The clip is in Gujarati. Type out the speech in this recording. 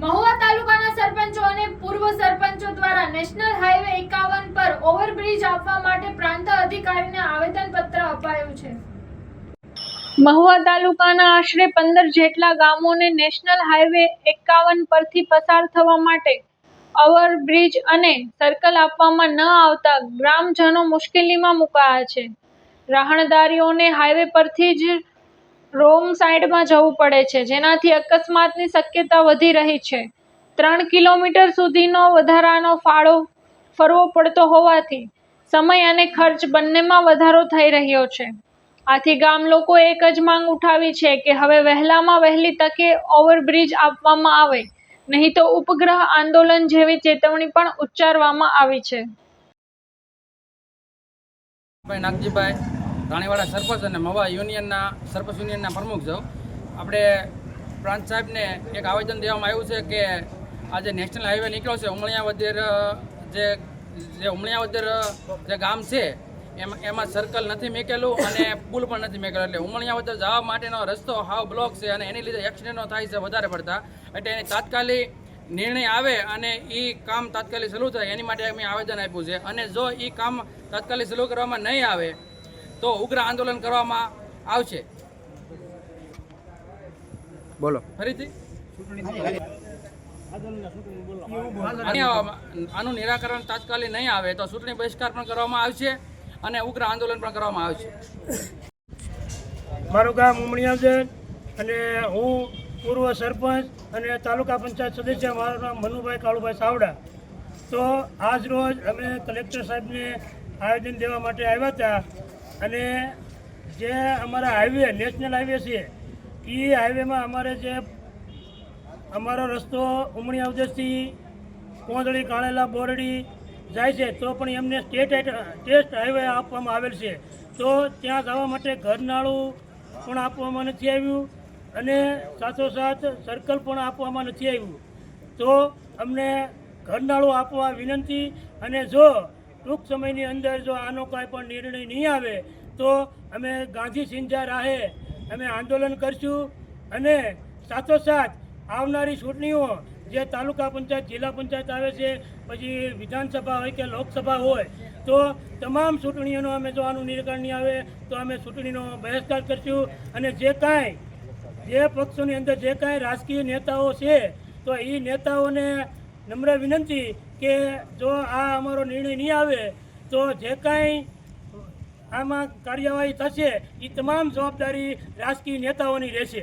મહુવા તાલુકાના સરપંચો અને પૂર્વ સરપંચો દ્વારા નેશનલ હાઈવે એકાવન પર ઓવરબ્રિજ આપવા માટે પ્રાંત અધિકારીને આવેદનપત્ર અપાયું છે. મહુવા તાલુકાના આશરે પંદર જેટલા ગામોને નેશનલ હાઈવે એકાવન પરથી પસાર થવા માટે ઓવરબ્રિજ અને સર્કલ આપવામાં ન આવતા ગ્રામજનો મુશ્કેલીમાં મુકાયા છે. રાહણદારીઓને હાઈવે પરથી જ રોંગ સાઈડમાં જવું પડે છે. જેનાથી અકસ્માતની શક્યતા વધી રહી છે. ત્રણ કિલોમીટર સુધીનો વધારાનો ફાળો ફરવો પડતો હોવાથી સમય અને ખર્ચ બંનેમાં વધારો થઈ રહ્યો છે. આથી ગામ લોકો એક જ માંગ ઉઠાવી છે કે હવે વહેલામાં વહેલી તકે ઓવરબ્રિજ આપવામાં આવે, નહીં તો ઉપગ્રહ આંદોલન જેવી ચેતવણી પણ ઉચ્ચારવામાં આવી છે. નાગજીભાઈ રાણીવાડા સરપંચ અને મવા યુનિયનના સરપંચ યુનિયનના પ્રમુખ છો. આપણે પ્રાંત સાહેબને એક આવેદન દેવામાં આવ્યું છે કે આ જે નેશનલ હાઈવે નીકળ્યો છે, ઉમળિયાવદર જે જે ઉમળિયાવદર જે ગામ છે, એમાં એમાં સર્કલ નથી મેકેલું અને પુલ પણ નથી મેકેલો. એટલે ઉમળિયાવદર જવા માટેનો રસ્તો હાવ બ્લોક છે અને એની લીધે એક્સિડન્ટો થાય છે વધારે પડતા. એટલે એની તાત્કાલિક નિર્ણય આવે અને એ કામ તાત્કાલિક શરૂ થાય, એની માટે અમે આવેદન આપ્યું છે. અને જો એ કામ તાત્કાલિક શરૂ કરવામાં નહીં આવે તો ઉગ્ર આંદોલન કરવામાં આવશે. બોલો. ફરીથી? આનું નિરાકરણ તાત્કાલિક નહીં આવે તો ચૂંટણી બહિષ્કાર પણ કરવામાં આવશે અને ઉગ્ર આંદોલન પણ કરવામાં આવશે. મારું ગામ ઉમણિયા છે અને હું પૂર્વ સરપંચ અને તાલુકા પંચાયત સદસ્ય મારું નામ મનુભાઈ કાળુભાઈ સાવડા. તો આજ રોજ અમે કલેક્ટર સાહેબને આયોજન દેવા માટે આવ્યા હતા. અને જે અમારા હાઈવે નેશનલ હાઈવે છે, એ હાઈવેમાં અમારે જે અમારો રસ્તો ઉમણી અવદેશથી કોંદળી કાળેલા બોરડી જાય છે, તો પણ એમને સ્ટેટ ટેસ્ટ હાઈવે આપવામાં આવેલ છે. તો ત્યાં જવા માટે ઘરનાળું પણ આપવામાં નથી આવ્યું અને સાથોસાથ સર્કલ પણ આપવામાં નથી આવ્યું. તો અમને ઘરનાળું આપવા વિનંતી અને જો ટૂંક સમયની અંદર જો આનો કાંઈ પણ નિર્ણય નહીં આવે, તો અમે ગાંધી સિંજા રાહે અમે આંદોલન કરશું અને સાથોસાથ આવનારી ચૂંટણીઓ જે તાલુકા પંચાયત, જિલ્લા પંચાયત આવે છે, પછી વિધાનસભા હોય કે લોકસભા હોય, તો તમામ ચૂંટણીઓનો અમે જો આનું નિરાકરણ નહીં આવે, તો અમે ચૂંટણીનો બહિષ્કાર કરશું અને જે કાંઈ, જે પક્ષોની અંદર જે કાંઈ રાજકીય નેતાઓ છે, તો એ નેતાઓને નમ્ર વિનંતી કે જો આ અમારો નિર્ણય નહીં આવે, તો જે કાંઈ આમાં કાર્યવાહી થશે એ તમામ જવાબદારી રાજકીય નેતાઓની રહેશે.